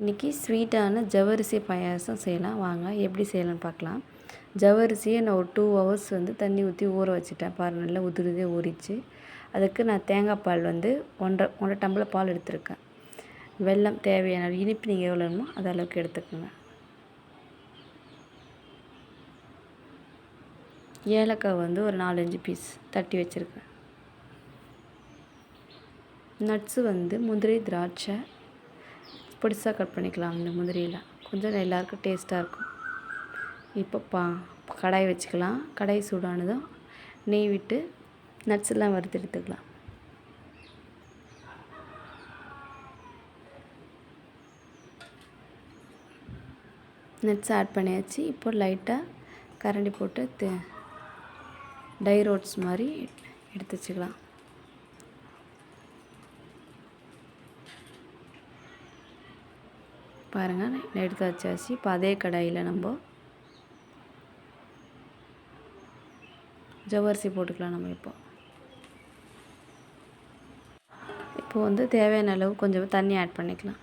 இன்றைக்கி ஸ்வீட்டான ஜவ்வரிசி பாயாசம் செய்யலாம். வாங்க எப்படி செய்யலாம்னு பார்க்கலாம். ஜவ்வரிசியை நான் ஒரு டூ ஹவர்ஸ் வந்து தண்ணி ஊற்றி ஊற வச்சுட்டேன். பாரு நல்லா உதிருதே ஊறிச்சு. அதுக்கு நான் தேங்காய் பால் வந்து ஒன்றரை ஒன்றரை டம்ளர் பால் எடுத்திருக்கேன். வெல்லம் தேவையான இனிப்பு நீங்கள் எவ்வளோ வேணுமோ அது அளவுக்கு எடுத்துக்கோங்க. ஏலக்காய் வந்து ஒரு நாலஞ்சு பீஸ் தட்டி வச்சுருக்கேன். நட்ஸு வந்து முந்திரி திராட்சை பொடிசாக கட் பண்ணிக்கலாம் இந்த முந்திரியில். கொஞ்சம் எல்லாருக்கும் டேஸ்ட்டாக இருக்கும். இப்போ பா கடாய் வச்சுக்கலாம். கடாய் சூடானதும் நெய் விட்டு நட்ஸ் எல்லாம் வறுத்து எடுத்துக்கலாம். நட்ஸ் ஆட் பண்ணியாச்சு. இப்போ லைட்டாக கரண்டி போட்டு டைரோட்ஸ் டை ரோட்ஸ் மாதிரி எடுத்து வச்சுக்கலாம். பாருங்கள் எடுத்து வச்சாச்சு. இப்போ அதே கடாயில் நம்ம ஜவ்வரிசி போட்டுக்கலாம் நம்ம இப்போ. இப்போ வந்து தேவையான அளவு கொஞ்சம் தண்ணி ஆட் பண்ணிக்கலாம்.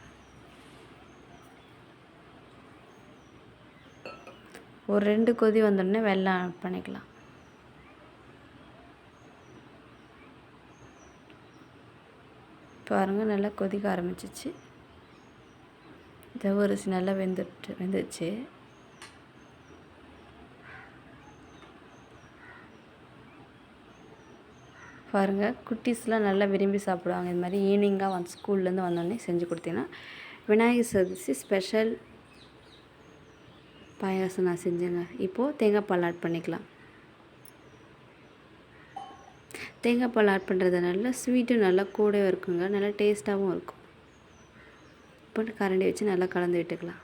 ஒரு ரெண்டு கொதி வந்தோடனே வெள்ளம் ஆட் பண்ணிக்கலாம். பாருங்கள் நல்லா கொதிக்க ஆரம்பிச்சிச்சு. ஜவ்வரிசி நல்லா வெந்துட்டு வெந்துச்சு. பாருங்கள் குட்டீஸ்லாம் நல்லா விரும்பி சாப்பிடுவாங்க. இது மாதிரி ஈவினிங்காக வந்து ஸ்கூல்லேருந்து வந்தோடனே செஞ்சு கொடுத்தீங்கன்னா விநாயகர் சதுர்த்தி ஸ்பெஷல் பாயாசம் நான் செஞ்சேங்க. இப்போது தேங்காய் பால் ஆட் பண்ணிக்கலாம். தேங்காய் பால் ஆட் பண்ணுறதுனால ஸ்வீட்டும் நல்லா கூட இருக்குங்க. நல்லா டேஸ்ட்டாகவும் இருக்கும். இப்போ கரண்டி வச்சு நல்லா கலந்து விட்டுக்கலாம்.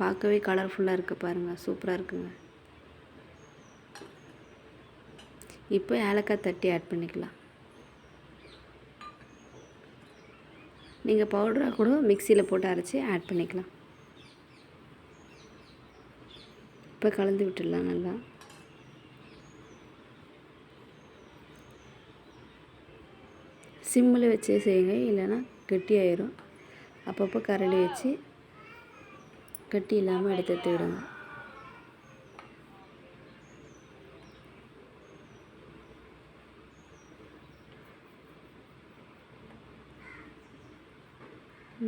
பார்க்கவே கலர்ஃபுல்லாக இருக்குது பாருங்கள் சூப்பராக இருக்குங்க. இப்போ ஏலக்காய் தட்டி ஆட் பண்ணிக்கலாம். நீங்கள் பவுடராக கூட மிக்சியில் போட்டு அரைச்சி ஆட் பண்ணிக்கலாம். இப்போ கலந்து விட்டுடலாம் நல்லா. சிம்மில் வச்சே செய்யுங்க இல்லைன்னா கெட்டியாயிரும் அப்பப்போ கரண்டி வச்சு கட்டி இல்லாமல் எடுத்து எடுத்து விடுங்க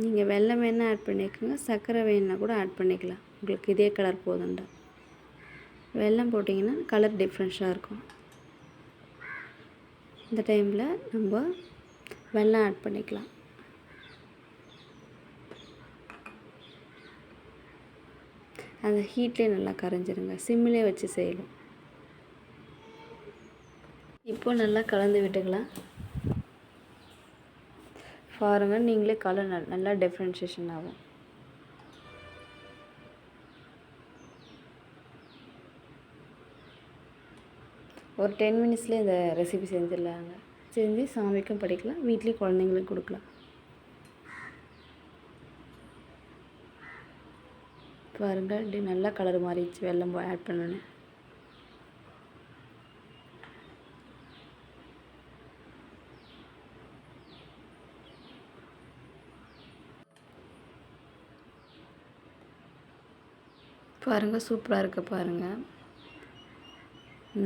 நீங்கள் வெள்ளம் வேணால் ஆட் பண்ணிக்கோங்க சர்க்கரை வேணுன்னா கூட ஆட் பண்ணிக்கலாம். உங்களுக்கு இதே கலர் போதுண்டா வெள்ளம் போட்டிங்கன்னா கலர் டிஃப்ரெண்ட்ஸாக இருக்கும். இந்த டைமில் நம்ம வெள்ளம் ஆட் பண்ணிக்கலாம். அந்த ஹீட்லேயே நல்லா கரைஞ்சிருங்க. சிம்மிலே வச்சு செய்யலாம். இப்போ நல்லா கலந்து விட்டுக்கலாம். பாருங்கள் நீங்களே கலர் நல்லா டிஃப்ரென்ஷியேஷன் ஆகும். ஒரு டென் மினிட்ஸ்லேயே இந்த ரெசிபி செஞ்சிடலாங்க. செஞ்சு சாமிக்கும் படிக்கலாம் வீட்லேயும் குழந்தைங்களுக்கு கொடுக்கலாம். பாருங்கள் இப்படி நல்லா கலர் மாறிடுச்சு வெள்ளம் ஆட் பண்ணணும் பாருங்கள் சூப்பராக இருக்குது பாருங்கள்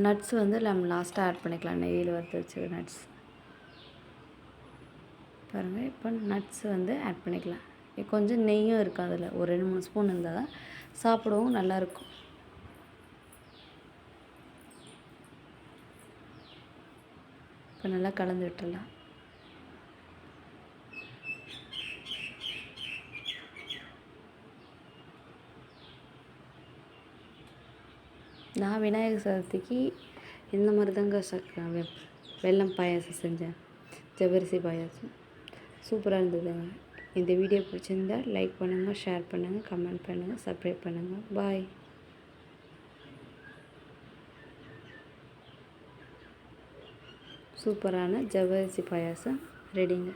நட்ஸ் வந்து நம்ம லாஸ்ட்டாக ஆட் பண்ணிக்கலாம். நெய்யில் வறுத்து வச்சு நட்ஸ் பாருங்கள் இப்போ நட்ஸ் வந்து ஆட் பண்ணிக்கலாம். கொஞ்சம் நெய்யும் இருக்கும் அதில். ஒரு ரெண்டு மூணு ஸ்பூன் இருந்தால் தான் சாப்பிடவும் நல்லாயிருக்கும் இப்போ நல்லா கலந்து விட்டுடலாம். நான் விநாயகர் சதுர்த்திக்கு இந்த மாதிரி தாங்க சக்க வெல்லம் பாயாசம் செஞ்சேன். ஜவ்வரிசி பாயாசம். சூப்பராக இருந்ததுங்க இந்த வீடியோ பிடிச்சிருந்தா லைக் பண்ணுங்கள் ஷேர் பண்ணுங்கள் கமெண்ட் பண்ணுங்கள் சப்ஸ்கிரைப் பண்ணுங்கள் பாய் சூப்பரான ஜவ்வரிசி பாயாசம் ரெடிங்க